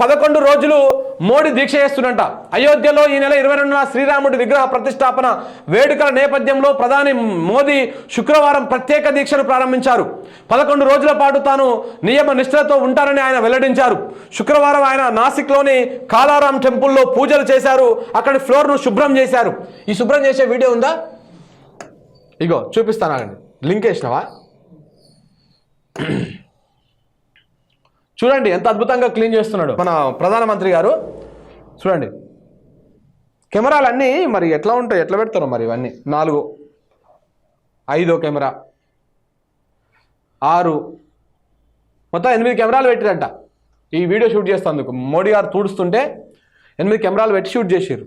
పదకొండు రోజులు మోడీ దీక్ష చేస్తున్నట అయోధ్యలో ఈ నెల ఇరవై రెండున శ్రీరాముడి విగ్రహ ప్రతిష్టాపన వేడుకల నేపథ్యంలో ప్రధాని మోదీ శుక్రవారం ప్రత్యేక దీక్షను ప్రారంభించారు. పదకొండు రోజుల పాటు తాను నియమ నిష్ఠలతో ఉంటారని ఆయన వెల్లడించారు. శుక్రవారం ఆయన నాసిక్లోని కాలారాం టెంపుల్లో పూజలు చేశారు. అక్కడి ఫ్లోర్ను శుభ్రం చేశారు. ఈ శుభ్రం చేసే వీడియో ఉందా? ఇగో చూపిస్తాను లింక్ వేసినావా? చూడండి ఎంత అద్భుతంగా క్లీన్ చేస్తున్నాడు. మన ప్రధానమంత్రి గారు చూడండి. కెమెరాలన్నీ మరి ఎట్లా ఉంటాయి ఎట్లా పెడతారు మరి ఇవన్నీ? నాలుగు ఐదో కెమెరా ఆరు మొత్తం ఎనిమిది కెమెరాలు పెట్టిరంట. ఈ వీడియో షూట్ చేస్తందుకు. మోడీ గారు తూడుస్తుంటే ఎనిమిది కెమెరాలు పెట్టి షూట్ చేసారు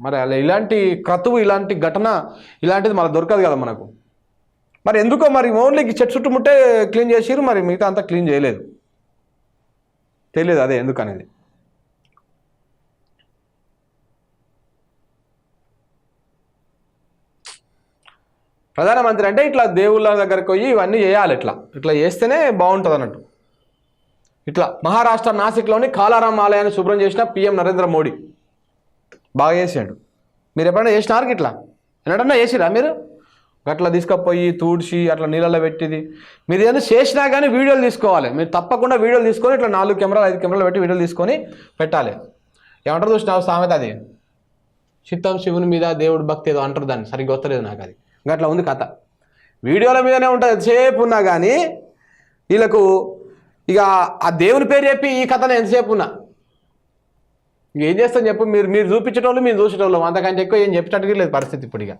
మరి అలా ఇలాంటి క్రతువు ఇలాంటి ఘటన ఇలాంటిది మళ్ళీ దొరకదు కదా మనకు. మరి ఎందుకో మరి ఓన్లీ చెట్టు చుట్టుముట్టే క్లీన్ చేసిరు మరి మిగతా అంతా క్లీన్ చేయలేదు. తెలియదు అదే ఎందుకనేది. ప్రధానమంత్రి అంటే ఇట్లా దేవుళ్ళ దగ్గరకు పోయి ఇవన్నీ చేయాలి ఇట్లా. ఇట్లా చేస్తేనే బాగుంటుంది అన్నట్టు ఇట్లా మహారాష్ట్ర నాసిక్లోని కాలారాం ఆలయాన్ని శుభ్రం చేసిన పిఎం నరేంద్ర మోడీ. బాగా చేసాడు. మీరు ఎప్పుడైనా చేసినారు ఇట్లా? ఎన్నడన్నా చేసిరా మీరు? అట్లా తీసుకపోయి తూడ్చి అట్లా నీళ్ళలో పెట్టిది. మీరు ఏదైనా చేసినా కానీ వీడియోలు తీసుకోవాలి. మీరు తప్పకుండా వీడియోలు తీసుకొని ఇట్లా నాలుగు కెమెరాలు ఐదు కెమెరాలు పెట్టి వీడియోలు తీసుకొని పెట్టాలి. ఏమంటారు చూసినావు సామెత అది? చిత్తం శివుని మీద దేవుడు భక్తి ఏదో అంటారు దాన్ని. సరిగ్గా వస్తలేదు నాకు అది. ఇంకా అట్లా ఉంది కథ. వీడియోల మీదనే ఉంటుంది. ఎంతసేపు ఉన్నా కానీ వీళ్ళకు ఇక ఆ దేవుని పేరు చెప్పి ఈ కథను ఎంతసేపు ఉన్నా. ఏం చేస్తాను చెప్పు? మీరు మీరు చూపించేటోళ్ళు మీరు చూసేటోళ్ళు. అంతకంటే ఎక్కువ ఏం చెప్పేటట్టుగా లేదు పరిస్థితి ఇప్పుడు ఇక.